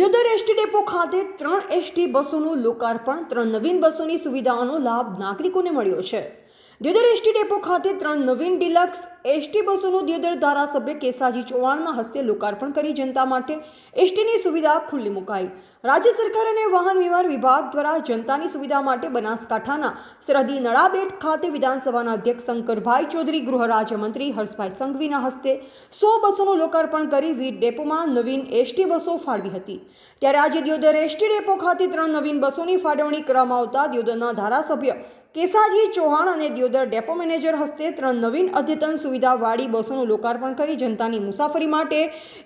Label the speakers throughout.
Speaker 1: Deodar ST depot ખાતે ત્રણ ST બસોનું લોકાર્પણ, ત્રણ નવીન બસોની સુવિધાઓનો લાભ નાગરિકોને મળ્યો છે. દ્યોદર એસટી ડેપો ખાતે ત્રણ નવીન ડિલક્સ એસટી બસોનું દ્યોદર ધારાસભ્ય કેસાજી ચૌહાણના હસ્તે લોકાર્પણ કરી જનતા માટે એસટીની સુવિધા ખુલ્લી મુકાઈ. રાજ્ય સરકાર અને વાહન વ્યવહાર વિભાગ દ્વારા જનતાની સુવિધા માટે બનાસકાંઠાના સરહદી નળાબેટ ખાતે વિધાનસભાના અધ્યક્ષ શંકરભાઈ ચૌધરી, ગૃહ રાજ્યમંત્રી હર્ષભાઈ સંઘવીના હસ્તે સો બસોનું લોકાર્પણ કરી વિવિધ ડેપોમાં નવીન એસટી બસો ફાળવી હતી. ત્યારે આજે દિયોદર એસટી ડેપો ખાતે ત્રણ નવીન બસોની ફાળવણી કરવામાં આવતા દિયોદરના ધારાસભ્ય કેસાજી ચૌહાણ અને દિયોદર ડેપો મેનેજર હસ્તે ત્રણ નવીન અદ્યતન સુવિધાવાળી બસોનું લોકાર્પણ કરી જનતાની મુસાફરી માટે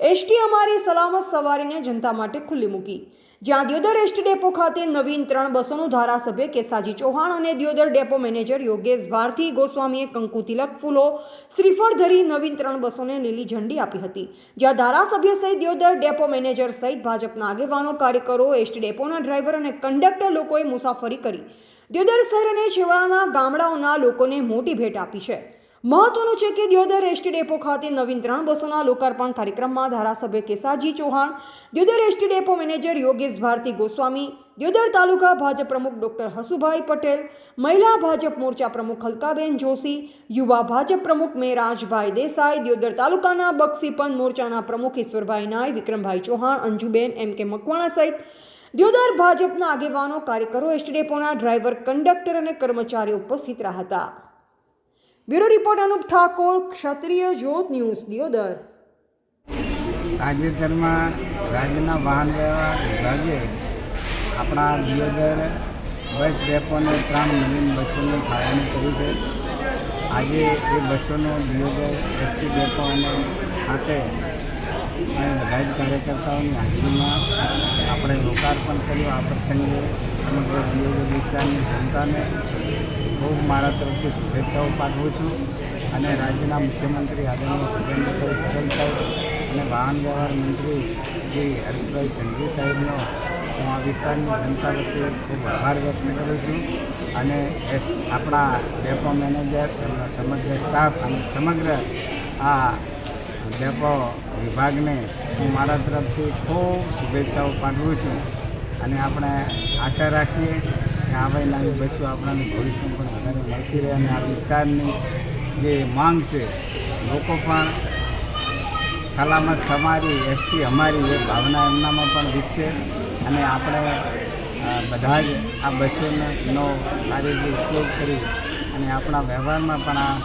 Speaker 1: એસટી અમારી સલામત સવારીને જનતા માટે ખુલ્લી મૂકી. જ્યાં દિયોદર એસટી ડેપો ખાતે નવીન ત્રણ બસોનું ધારાસભ્ય કેસાજી ચૌહાણ અને દિયોદર ડેપો મેનેજર યોગેશ ભારતી ગોસ્વામીએ કંકુ તિલક ફૂલો, શ્રીફળ ધરી નવીન ત્રણ બસોને લીલી ઝંડી આપી હતી. જ્યાં ધારાસભ્ય સહિત દિયોદર ડેપો મેનેજર સહિત ભાજપના આગેવાનો, કાર્યકરો, એસટી ડેપોના ડ્રાઈવર અને કંડક્ટર લોકોએ મુસાફરી કરી. દિયોદર શહેર અને છેવાડાના ગામડાઓના લોકોને મોટી ભેટ આપી છે. મહત્વનું છે કે દ્યોદર એસટી ડેપો ખાતે નવીન ત્રણ બસોના લોકાર્પણ કાર્યક્રમમાં ધારાસભ્ય Kesaji Chauhan, Deodar ST depot manager Yogesh Bharti Goswami, Deodar taluka Bhajap પ્રમુખ ડોક્ટર હસુભાઈ પટેલ, મહિલા ભાજપ મોરચા પ્રમુખ હલકાબેન જોશી, યુવા ભાજપ પ્રમુખ મેરાજભાઈ દેસાઈ, દ્યોદર તાલુકાના બક્ષીપંચ મોરચાના પ્રમુખ ઈશ્વરભાઈ નાય, વિક્રમભાઈ ચૌહાણ, અંજુબેન એમ કે મકવાણા સહિત દિયોદર ભાજપના આગેવાનો, કાર્યકરો એસટી ડેપોના ડ્રાઈવર, કંડક્ટર અને કર્મચારીઓ ઉપસ્થિત રહ્યા હતા. Bureau report Anup Thakor, Kshatriya Jyot news, Deodar.
Speaker 2: તાજેતરમાં રાજ્યના વાહન વ્યવહાર વિભાગે આપણા દિયોદર બસ ડેપોને ત્રણ મિલિયન બસોનું ફાળવણી કર્યું છે. આજે એ બસોનો દિયોદર, એસટી ડેપો અને ખાતે અને બધા જ કાર્યકર્તાઓની હાજરીમાં આપણે લોકાર્પણ કર્યું આ પ્રસંગે સમગ્ર દિયોદર વિસ્તારની જનતાને ખૂબ મારા તરફથી શુભેચ્છાઓ પાઠવું છું અને રાજ્યના મુખ્યમંત્રી આદરણીય ભૂપેન્દ્રભાઈ પટેલ સાહેબ અને વાહન વ્યવહાર મંત્રી શ્રી હર્ષભાઈ સંઘવી સાહેબનો હું આ વિસ્તારની જનતા વચ્ચે ખૂબ આભાર વ્યક્ત કરું છું અને આપણા ડેપો મેનેજર, સમગ્ર સ્ટાફ અને સમગ્ર આ ડેપો વિભાગને હું મારા તરફથી ખૂબ શુભેચ્છાઓ પાઠવું છું અને આપણે આશા રાખીએ કે આવી નાની બસો આપણાને ભવિષ્યમાં પણ વધારે મળતી રહે અને આ વિસ્તારની જે માંગ છે, લોકો પણ સલામત સમારી, એસટી અમારી એ ભાવના એમનામાં પણ વિકસે અને આપણે બધા જ આ બસોનો સારી રીતે ઉપયોગ કરી અને આપણા વ્યવહારમાં પણ આ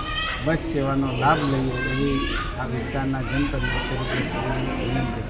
Speaker 2: બસ સેવાનો લાભ લઈએ એવી આ વિસ્તારના જનતંત્ર તરીકે વિનંતી